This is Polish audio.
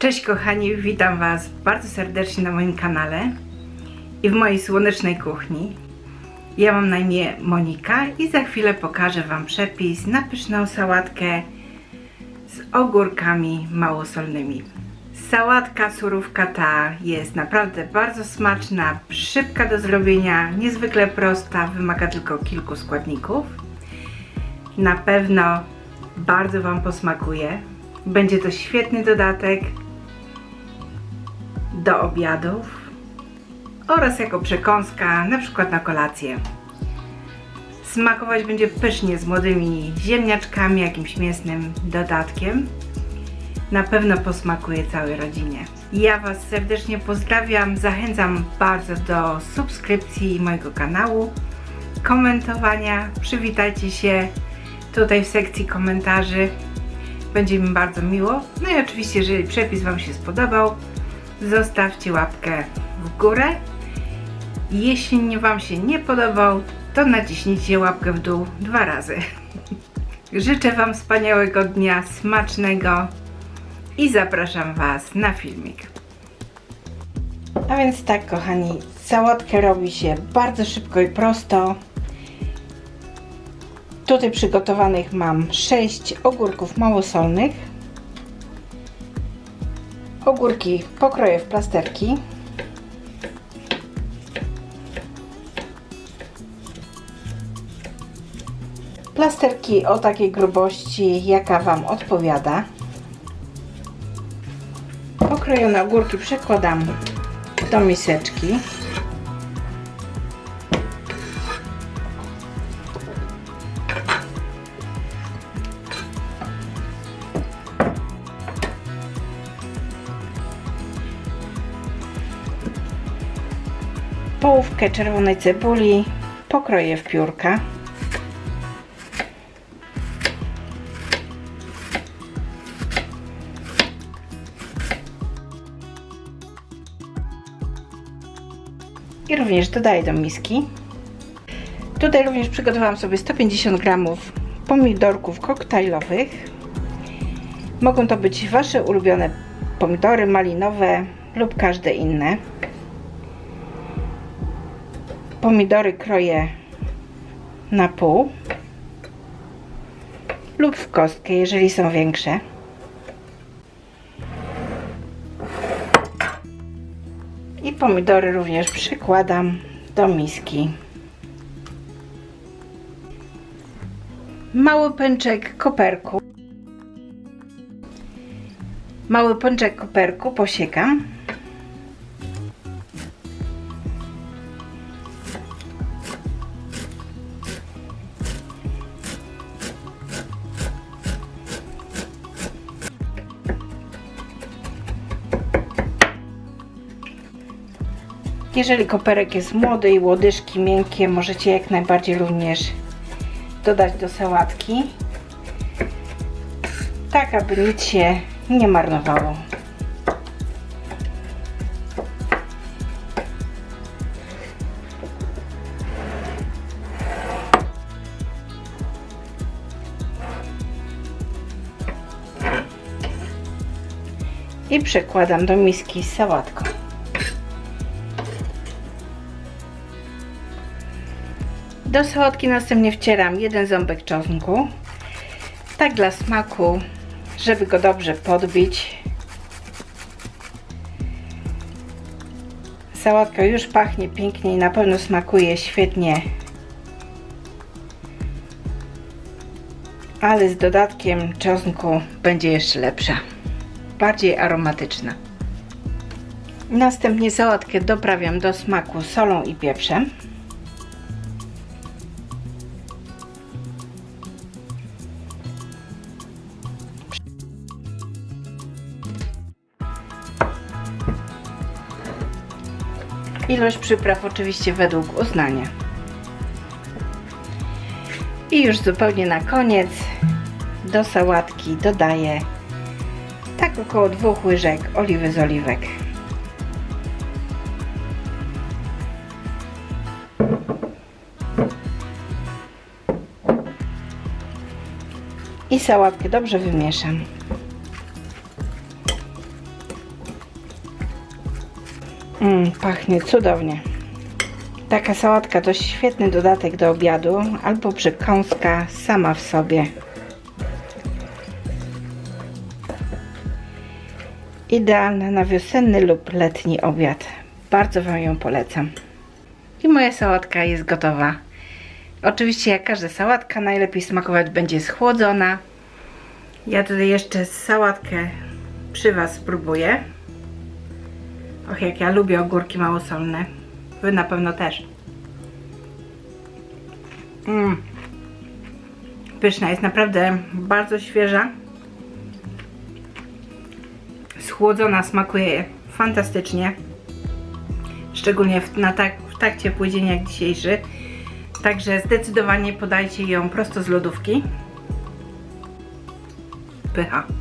Cześć kochani, witam Was bardzo serdecznie na moim kanale i w mojej słonecznej kuchni. Ja mam na imię Monika i za chwilę pokażę Wam przepis na pyszną sałatkę z ogórkami małosolnymi. Sałatka surówka ta jest naprawdę bardzo smaczna, szybka do zrobienia, niezwykle prosta, wymaga tylko kilku składników. Na pewno bardzo Wam posmakuje. Będzie to świetny dodatek do obiadów oraz jako przekąska, na przykład na kolację. Smakować będzie pysznie z młodymi ziemniaczkami, jakimś mięsnym dodatkiem. Na pewno posmakuje całej rodzinie. Ja Was serdecznie pozdrawiam, zachęcam bardzo do subskrypcji mojego kanału, komentowania, przywitajcie się tutaj w sekcji komentarzy. Będzie mi bardzo miło. No i oczywiście, jeżeli przepis Wam się spodobał, zostawcie łapkę w górę. Jeśli Wam się nie podobał, to naciśnijcie łapkę w dół dwa razy. Życzę Wam wspaniałego dnia, smacznego i zapraszam Was na filmik. A więc tak, kochani, sałatkę robi się bardzo szybko i prosto. Tutaj przygotowanych mam 6 ogórków małosolnych. Ogórki pokroję w plasterki. Plasterki o takiej grubości, jaka Wam odpowiada. Pokrojone ogórki przekładam do miseczki. Połówkę czerwonej cebuli pokroję w piórka. I również dodaję do miski. Tutaj również przygotowałam sobie 150 g pomidorków koktajlowych. Mogą to być Wasze ulubione pomidory malinowe lub każde inne. Pomidory kroję na pół lub w kostkę, jeżeli są większe. I pomidory również przykładam do miski. Mały pęczek koperku. Mały pączek koperku posiekam. Jeżeli koperek jest młody i łodyżki miękkie, możecie jak najbardziej również dodać do sałatki. Tak, aby nic się nie marnowało. I przekładam do miski z sałatką. Do sałatki następnie wcieram jeden ząbek czosnku. Tak dla smaku, żeby go dobrze podbić. Sałatka już pachnie pięknie i na pewno smakuje świetnie. Ale z dodatkiem czosnku będzie jeszcze lepsza. Bardziej aromatyczna. Następnie sałatkę doprawiam do smaku solą i pieprzem. Ilość przypraw oczywiście według uznania. I już zupełnie na koniec do sałatki dodaję tak około dwóch łyżek oliwy z oliwek. I sałatkę dobrze wymieszam. Pachnie cudownie. Taka sałatka to świetny dodatek do obiadu albo przekąska sama w sobie. Idealna na wiosenny lub letni obiad. Bardzo Wam ją polecam. I moja sałatka jest gotowa. Oczywiście jak każda sałatka najlepiej smakować będzie schłodzona. Ja tutaj jeszcze sałatkę przy Was spróbuję. Och, jak ja lubię ogórki małosolne. Wy na pewno też. Mm. Pyszna, jest naprawdę bardzo świeża. Schłodzona, smakuje fantastycznie. Szczególnie w, na tak, w tak ciepły dzień jak dzisiejszy. Także zdecydowanie podajcie ją prosto z lodówki. Pycha.